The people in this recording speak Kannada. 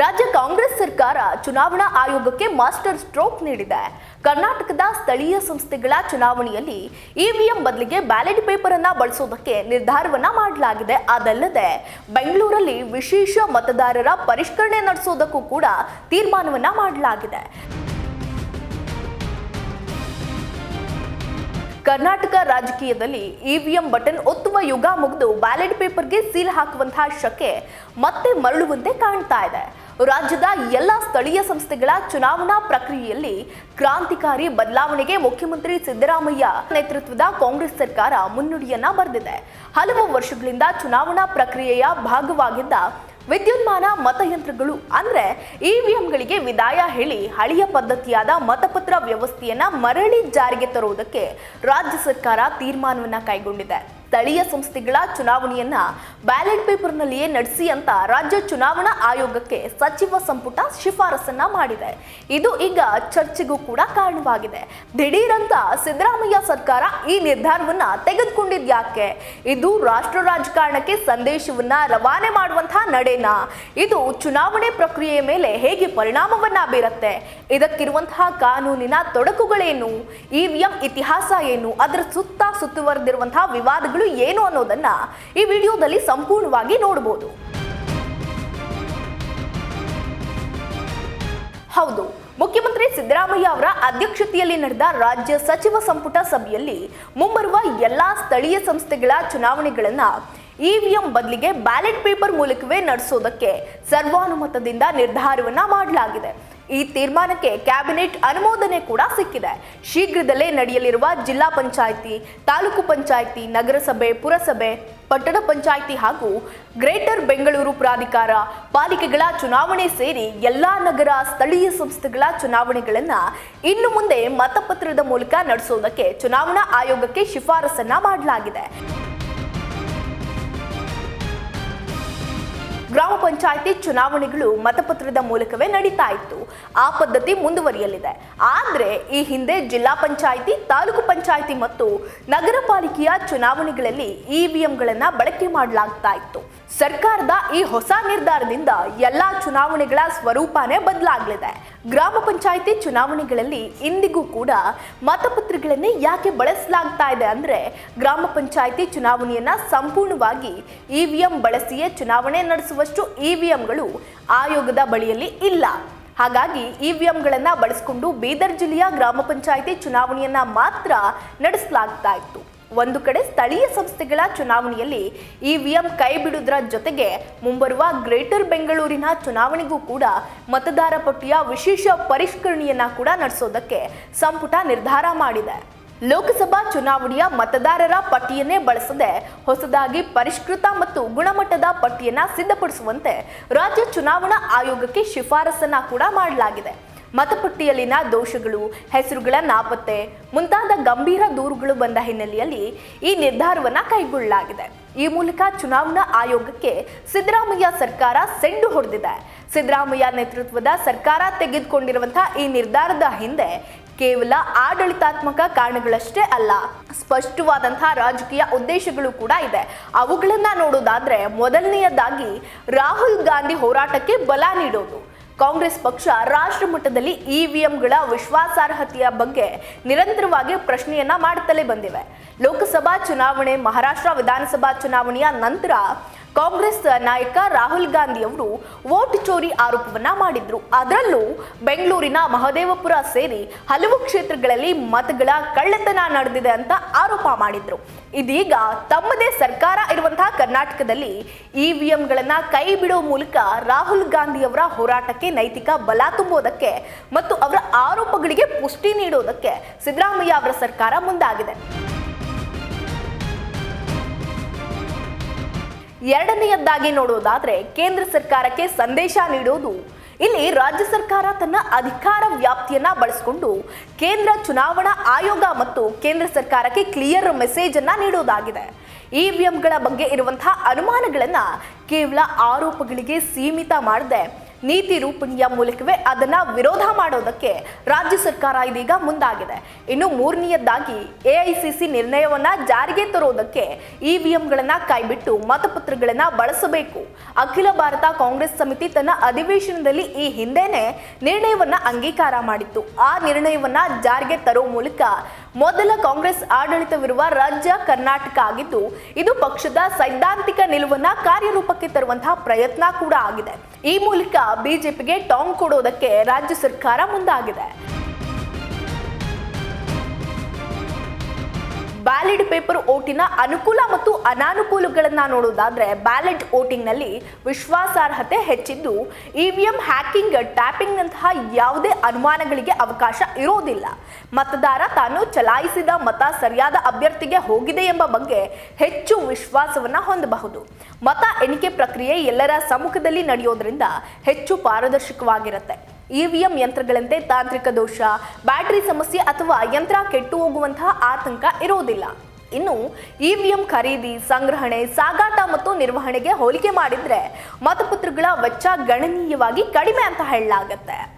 ರಾಜ್ಯ ಕಾಂಗ್ರೆಸ್ ಸರ್ಕಾರ ಚುನಾವಣಾ ಆಯೋಗಕ್ಕೆ ಮಾಸ್ಟರ್ ಸ್ಟ್ರೋಕ್ ನೀಡಿದೆ. ಕರ್ನಾಟಕದ ಸ್ಥಳೀಯ ಸಂಸ್ಥೆಗಳ ಚುನಾವಣೆಯಲ್ಲಿ ಇವಿಎಂ ಬದಲಿಗೆ ಬ್ಯಾಲೆಟ್ ಪೇಪರ್ ಅನ್ನ ಬಳಸೋದಕ್ಕೆ ನಿರ್ಧಾರವನ್ನ ಮಾಡಲಾಗಿದೆ. ಅದಲ್ಲದೆ, ಬೆಂಗಳೂರಲ್ಲಿ ವಿಶೇಷ ಮತದಾರರ ಪರಿಷ್ಕರಣೆ ನಡೆಸೋದಕ್ಕೂ ಕೂಡ ತೀರ್ಮಾನವನ್ನ ಮಾಡಲಾಗಿದೆ. ಕರ್ನಾಟಕ ರಾಜಕೀಯದಲ್ಲಿ ಇವಿಎಂ ಬಟನ್ ಒತ್ತುವ ಯುಗ ಮುಗಿದು ಬ್ಯಾಲೆಟ್ ಪೇಪರ್ಗೆ ಸೀಲ್ ಹಾಕುವಂತಹ ಶಕೆ ಮತ್ತೆ ಮರಳುವಂತೆ ಕಾಣ್ತಾ ಇದೆ. ರಾಜ್ಯದ ಎಲ್ಲ ಸ್ಥಳೀಯ ಸಂಸ್ಥೆಗಳ ಚುನಾವಣಾ ಪ್ರಕ್ರಿಯೆಯಲ್ಲಿ ಕ್ರಾಂತಿಕಾರಿ ಬದಲಾವಣೆಗೆ ಮುಖ್ಯಮಂತ್ರಿ ಸಿದ್ದರಾಮಯ್ಯ ನೇತೃತ್ವದ ಕಾಂಗ್ರೆಸ್ ಸರ್ಕಾರ ಮುನ್ನುಡಿಯನ್ನ ಬರೆದಿದೆ. ಹಲವು ವರ್ಷಗಳಿಂದ ಚುನಾವಣಾ ಪ್ರಕ್ರಿಯೆಯ ಭಾಗವಾಗಿದ್ದ ವಿದ್ಯುನ್ಮಾನ ಮತಯಂತ್ರಗಳು, ಅಂದ್ರೆ ಇವಿಎಂಗಳಿಗೆ ವಿದಾಯ ಹೇಳಿ ಹಳೆಯ ಪದ್ಧತಿಯಾದ ಮತಪತ್ರ ವ್ಯವಸ್ಥೆಯನ್ನ ಮರಳಿ ಜಾರಿಗೆ ತರುವುದಕ್ಕೆ ರಾಜ್ಯ ಸರ್ಕಾರ ತೀರ್ಮಾನವನ್ನ ಕೈಗೊಂಡಿದೆ. ಸ್ಥಳೀಯ ಸಂಸ್ಥೆಗಳ ಚುನಾವಣೆಯನ್ನ ಬ್ಯಾಲೆಟ್ ಪೇಪರ್ನಲ್ಲಿಯೇ ನಡೆಸಿ ಅಂತ ರಾಜ್ಯ ಚುನಾವಣಾ ಆಯೋಗಕ್ಕೆ ಸಚಿವ ಸಂಪುಟ ಶಿಫಾರಸನ್ನ ಮಾಡಿದೆ. ಇದು ಈಗ ಚರ್ಚೆಗೂ ಕೂಡ ಕಾರಣವಾಗಿದೆ. ದಿಢೀರಂತ ಸಿದ್ದರಾಮಯ್ಯ ಸರ್ಕಾರ ಈ ನಿರ್ಧಾರವನ್ನ ತೆಗೆದುಕೊಂಡಿದ್ಯಾಕೆ? ಇದು ರಾಷ್ಟ್ರ ರಾಜಕಾರಣಕ್ಕೆ ಸಂದೇಶವನ್ನ ರವಾನೆ ಮಾಡುವಂತಹ ನಡೆನಾ? ಇದು ಚುನಾವಣೆ ಪ್ರಕ್ರಿಯೆಯ ಮೇಲೆ ಹೇಗೆ ಪರಿಣಾಮವನ್ನ ಬೀರುತ್ತೆ? ಇದಕ್ಕಿರುವಂತಹ ಕಾನೂನಿನ ತೊಡಕುಗಳೇನು? ಇವಿಎಂ ಇತಿಹಾಸ ಏನು? ಅದರ ಸುತ್ತ ಸುತ್ತುವರೆದಿರುವಂತಹ ವಿವಾದಗಳು ಏನು ಅನ್ನೋದನ್ನ ಈ ವಿಡಿಯೋದಲ್ಲಿ ಸಂಪೂರ್ಣವಾಗಿ ನೋಡಬಹುದು ಹೌದು, ಮುಖ್ಯಮಂತ್ರಿ ಸಿದ್ದರಾಮಯ್ಯ ಅವರ ಅಧ್ಯಕ್ಷತೆಯಲ್ಲಿ ನಡೆದ ರಾಜ್ಯ ಸಚಿವ ಸಂಪುಟ ಸಭೆಯಲ್ಲಿ ಮುಂಬರುವ ಎಲ್ಲಾ ಸ್ಥಳೀಯ ಸಂಸ್ಥೆಗಳ ಚುನಾವಣೆಗಳನ್ನ ಇವಿಎಂ ಬದಲಿಗೆ ಬ್ಯಾಲೆಟ್ ಪೇಪರ್ ಮೂಲಕವೇ ನಡೆಸೋದಕ್ಕೆ ಸರ್ವಾನುಮತದಿಂದ ನಿರ್ಧಾರವನ್ನ ಮಾಡಲಾಗಿದೆ. ಈ ತೀರ್ಮಾನಕ್ಕೆ ಕ್ಯಾಬಿನೆಟ್ ಅನುಮೋದನೆ ಕೂಡ ಸಿಕ್ಕಿದೆ. ಶೀಘ್ರದಲ್ಲೇ ನಡೆಯಲಿರುವ ಜಿಲ್ಲಾ ಪಂಚಾಯಿತಿ, ತಾಲೂಕು ಪಂಚಾಯಿತಿ, ನಗರಸಭೆ, ಪುರಸಭೆ, ಪಟ್ಟಣ ಪಂಚಾಯಿತಿ ಹಾಗೂ ಗ್ರೇಟರ್ ಬೆಂಗಳೂರು ಪ್ರಾಧಿಕಾರ ಪಾಲಿಕೆಗಳ ಚುನಾವಣೆ ಸೇರಿ ಎಲ್ಲಾ ನಗರ ಸ್ಥಳೀಯ ಸಂಸ್ಥೆಗಳ ಚುನಾವಣೆಗಳನ್ನ ಇನ್ನು ಮುಂದೆ ಮತಪತ್ರದ ಮೂಲಕ ನಡೆಸೋದಕ್ಕೆ ಚುನಾವಣಾ ಆಯೋಗಕ್ಕೆ ಶಿಫಾರಸನ್ನ ಮಾಡಲಾಗಿದೆ. ಗ್ರಾಮ ಪಂಚಾಯಿತಿ ಚುನಾವಣೆಗಳು ಮತಪತ್ರದ ಮೂಲಕವೇ ನಡೀತಾ ಇತ್ತು. ಆ ಪದ್ಧತಿ ಮುಂದುವರಿಯಲಿದೆ. ಆದರೆ ಈ ಹಿಂದೆ ಜಿಲ್ಲಾ ಪಂಚಾಯಿತಿ, ತಾಲೂಕು ಪಂಚಾಯಿತಿ ಮತ್ತು ನಗರ ಪಾಲಿಕೆಯ ಚುನಾವಣೆಗಳಲ್ಲಿ ಇವಿಎಂಗಳನ್ನ ಬಳಕೆ ಮಾಡಲಾಗ್ತಾ ಇತ್ತು. ಸರ್ಕಾರದ ಈ ಹೊಸ ನಿರ್ಧಾರದಿಂದ ಎಲ್ಲಾ ಚುನಾವಣೆಗಳ ಸ್ವರೂಪನೇ ಬದಲಾಗಲಿದೆ. ಗ್ರಾಮ ಪಂಚಾಯಿತಿ ಚುನಾವಣೆಗಳಲ್ಲಿ ಇಂದಿಗೂ ಕೂಡ ಮತಪತ್ರಗಳನ್ನೇ ಯಾಕೆ ಬಳಸಲಾಗ್ತಾ ಇದೆ ಅಂದರೆ ಗ್ರಾಮ ಪಂಚಾಯಿತಿ ಚುನಾವಣೆಯನ್ನು ಸಂಪೂರ್ಣವಾಗಿ ಇ ವಿ ಎಂ ಬಳಸಿಯೇ ಚುನಾವಣೆ ನಡೆಸುವಷ್ಟು ಇ ವಿ ಎಂಗಳು ಆಯೋಗದ ಬಳಿಯಲ್ಲಿ ಇಲ್ಲ. ಹಾಗಾಗಿ ಇ ವಿ ಎಂಗಳನ್ನು ಬಳಸಿಕೊಂಡು ಬೀದರ್ ಜಿಲ್ಲೆಯ ಗ್ರಾಮ ಪಂಚಾಯಿತಿ ಚುನಾವಣೆಯನ್ನು ಮಾತ್ರ ನಡೆಸಲಾಗ್ತಾ ಇತ್ತು. ಒಂದು ಕಡೆ ಸ್ಥಳೀಯ ಸಂಸ್ಥೆಗಳ ಚುನಾವಣೆಯಲ್ಲಿ ಇವಿಎಂ ಕೈ ಬಿಡುವುದರ ಜೊತೆಗೆ ಮುಂಬರುವ ಗ್ರೇಟರ್ ಬೆಂಗಳೂರಿನ ಚುನಾವಣೆಗೂ ಕೂಡ ಮತದಾರ ಪಟ್ಟಿಯ ವಿಶೇಷ ಪರಿಷ್ಕರಣೆಯನ್ನ ಕೂಡ ನಡೆಸೋದಕ್ಕೆ ಸಂಪುಟ ನಿರ್ಧಾರ ಮಾಡಿದೆ. ಲೋಕಸಭಾ ಚುನಾವಣೆಯ ಮತದಾರರ ಪಟ್ಟಿಯನ್ನೇ ಬಳಸದೆ ಹೊಸದಾಗಿ ಪರಿಷ್ಕೃತ ಮತ್ತು ಗುಣಮಟ್ಟದ ಪಟ್ಟಿಯನ್ನ ಸಿದ್ಧಪಡಿಸುವಂತೆ ರಾಜ್ಯ ಚುನಾವಣಾ ಆಯೋಗಕ್ಕೆ ಶಿಫಾರಸನ್ನ ಕೂಡ ಮಾಡಲಾಗಿದೆ. ಮತಪಟ್ಟಿಯಲ್ಲಿನ ದೋಷಗಳು, ಹೆಸರುಗಳ ನಾಪತ್ತೆ, ಮುಂತಾದ ಗಂಭೀರ ದೂರುಗಳು ಬಂದ ಹಿನ್ನೆಲೆಯಲ್ಲಿ ಈ ನಿರ್ಧಾರವನ್ನು ಕೈಗೊಳ್ಳಲಾಗಿದೆ. ಈ ಮೂಲಕ ಚುನಾವಣಾ ಆಯೋಗಕ್ಕೆ ಸಿದ್ದರಾಮಯ್ಯ ಸರ್ಕಾರ ಸೆಂಡು ಹೊಡೆದಿದೆ. ಸಿದ್ದರಾಮಯ್ಯ ನೇತೃತ್ವದ ಸರ್ಕಾರ ತೆಗೆದುಕೊಂಡಿರುವಂತಹ ಈ ನಿರ್ಧಾರದ ಹಿಂದೆ ಕೇವಲ ಆಡಳಿತಾತ್ಮಕ ಕಾರಣಗಳಷ್ಟೇ ಅಲ್ಲ ಸ್ಪಷ್ಟವಾದಂತಹ ರಾಜಕೀಯ ಉದ್ದೇಶಗಳು ಕೂಡ ಇದೆ. ಅವುಗಳನ್ನ ನೋಡೋದಾದ್ರೆ ಮೊದಲನೆಯದಾಗಿ ರಾಹುಲ್ ಗಾಂಧಿ ಹೋರಾಟಕ್ಕೆ ಬಲ ನೀಡೋದು. ಕಾಂಗ್ರೆಸ್ ಪಕ್ಷ ರಾಷ್ಟ್ರ ಮಟ್ಟದಲ್ಲಿ ಇವಿಎಂಗಳ ವಿಶ್ವಾಸಾರ್ಹತೆಯ ಬಗ್ಗೆ ನಿರಂತರವಾಗಿ ಪ್ರಶ್ನೆಯನ್ನ ಮಾಡುತ್ತಲೇ ಬಂದಿವೆ. ಲೋಕಸಭಾ ಚುನಾವಣೆ, ಮಹಾರಾಷ್ಟ್ರ ವಿಧಾನಸಭಾ ಚುನಾವಣೆಯ ನಂತರ ಕಾಂಗ್ರೆಸ್ ನಾಯಕ ರಾಹುಲ್ ಗಾಂಧಿ ಅವರು ವೋಟ್ ಚೋರಿ ಆರೋಪವನ್ನ ಮಾಡಿದ್ರು. ಅದರಲ್ಲೂ ಬೆಂಗಳೂರಿನ ಮಹದೇವಪುರ ಸೇರಿ ಹಲವು ಕ್ಷೇತ್ರಗಳಲ್ಲಿ ಮತಗಳ ಕಳ್ಳತನ ನಡೆದಿದೆ ಅಂತ ಆರೋಪ ಮಾಡಿದ್ರು. ಇದೀಗ ತಮ್ಮದೇ ಸರ್ಕಾರ ಇರುವಂತಹ ಕರ್ನಾಟಕದಲ್ಲಿ ಇವಿಎಂಗಳನ್ನ ಕೈ ಬಿಡುವ ಮೂಲಕ ರಾಹುಲ್ ಗಾಂಧಿ ಅವರ ಹೋರಾಟಕ್ಕೆ ನೈತಿಕ ಬಲ ತುಂಬುವುದಕ್ಕೆ ಮತ್ತು ಅವರ ಆರೋಪಗಳಿಗೆ ಪುಷ್ಟಿ ನೀಡುವುದಕ್ಕೆ ಸಿದ್ದರಾಮಯ್ಯ ಅವರ ಸರ್ಕಾರ ಮುಂದಾಗಿದೆ. ಎರಡನೆಯದ್ದಾಗಿ ನೋಡೋದಾದ್ರೆ ಕೇಂದ್ರ ಸರ್ಕಾರಕ್ಕೆ ಸಂದೇಶ ನೀಡೋದು ಇಲ್ಲಿ ರಾಜ್ಯ ಸರ್ಕಾರ ತನ್ನ ಅಧಿಕಾರ ವ್ಯಾಪ್ತಿಯನ್ನ ಬಳಸಿಕೊಂಡು ಕೇಂದ್ರ ಚುನಾವಣಾ ಆಯೋಗ ಮತ್ತು ಕೇಂದ್ರ ಸರ್ಕಾರಕ್ಕೆ ಕ್ಲಿಯರ್ ಮೆಸೇಜ್ ಅನ್ನ ನೀಡೋದಾಗಿದೆ ಇವಿಎಂಗಳ ಬಗ್ಗೆ ಇರುವಂತಹ ಅನುಮಾನಗಳನ್ನ ಕೇವಲ ಆರೋಪಗಳಿಗೆ ಸೀಮಿತ ಮಾಡದೆ ನೀತಿ ರೂಪಣೆಯ ಮೂಲಕವೇ ಅದನ್ನ ವಿರೋಧ ಮಾಡೋದಕ್ಕೆ ರಾಜ್ಯ ಸರ್ಕಾರ ಇದೀಗ ಮುಂದಾಗಿದೆ. ಇನ್ನು ಮೂರನೆಯದಾಗಿ ಎಐಸಿಸಿ ನಿರ್ಣಯವನ್ನ ಜಾರಿಗೆ ತರೋದಕ್ಕೆ ಇವಿಎಂಗಳನ್ನ ಕೈಬಿಟ್ಟು ಮತಪತ್ರಗಳನ್ನ ಬಳಸಬೇಕು. ಅಖಿಲ ಭಾರತ ಕಾಂಗ್ರೆಸ್ ಸಮಿತಿ ತನ್ನ ಅಧಿವೇಶನದಲ್ಲಿ ಈ ಹಿಂದೆನೆ ನಿರ್ಣಯವನ್ನ ಅಂಗೀಕಾರ ಮಾಡಿತ್ತು. ಆ ನಿರ್ಣಯವನ್ನ ಜಾರಿಗೆ ತರೋ ಮೂಲಕ ಮೊದಲ ಕಾಂಗ್ರೆಸ್ ಆಡಳಿತವಿರುವ ರಾಜ್ಯ ಕರ್ನಾಟಕ ಆಗಿದ್ದು, ಇದು ಪಕ್ಷದ ಸೈದ್ಧಾಂತಿಕ ನಿಲುವನ್ನ ಕಾರ್ಯರೂಪಕ್ಕೆ ತರುವಂತಹ ಪ್ರಯತ್ನ ಕೂಡ ಆಗಿದೆ. ಈ ಮೂಲಕ ಬಿಜೆಪಿಗೆ ಟಾಂಗ್ ಕೊಡೋದಕ್ಕೆ ರಾಜ್ಯ ಸರ್ಕಾರ ಮುಂದಾಗಿದೆ. ಬ್ಯಾಲೆಟ್ ಪೇಪರ್ ಓಟಿನ ಅನುಕೂಲ ಮತ್ತು ಅನಾನುಕೂಲಗಳನ್ನು ನೋಡೋದಾದ್ರೆ ಬ್ಯಾಲೆಟ್ನಲ್ಲಿ ವಿಶ್ವಾಸಾರ್ಹತೆ ಹೆಚ್ಚಿದ್ದು ಇವಿಎಂ ಹ್ಯಾಕಿಂಗ್, ಟ್ಯಾಪಿಂಗ್ನಂತಹ ಯಾವುದೇ ಅನುಮಾನಗಳಿಗೆ ಅವಕಾಶ ಇರೋದಿಲ್ಲ ಮತದಾರ ತಾನು ಚಲಾಯಿಸಿದ ಮತ ಸರಿಯಾದ ಅಭ್ಯರ್ಥಿಗೆ ಹೋಗಿದೆ ಎಂಬ ಬಗ್ಗೆ ಹೆಚ್ಚು ವಿಶ್ವಾಸವನ್ನ ಹೊಂದಬಹುದು. ಮತ ಎಣಿಕೆ ಪ್ರಕ್ರಿಯೆ ಎಲ್ಲರ ಸಮ್ಮುಖದಲ್ಲಿ ನಡೆಯೋದ್ರಿಂದ ಹೆಚ್ಚು ಪಾರದರ್ಶಕವಾಗಿರುತ್ತೆ. ಇವಿಎಂ ಯಂತ್ರಗಳಂತೆ ತಾಂತ್ರಿಕ ದೋಷ, ಬ್ಯಾಟರಿ ಸಮಸ್ಯೆ ಅಥವಾ ಯಂತ್ರ ಕೆಟ್ಟು ಹೋಗುವಂತಹ ಆತಂಕ ಇರೋದಿಲ್ಲ ಇನ್ನು ಇವಿಎಂ ಖರೀದಿ, ಸಂಗ್ರಹಣೆ, ಸಾಗಾಟ ಮತ್ತು ನಿರ್ವಹಣೆಗೆ ಹೋಲಿಕೆ ಮಾಡಿದ್ರೆ ಮತಪತ್ರಗಳ ವೆಚ್ಚ ಗಣನೀಯವಾಗಿ ಕಡಿಮೆ ಅಂತ ಹೇಳಲಾಗತ್ತೆ.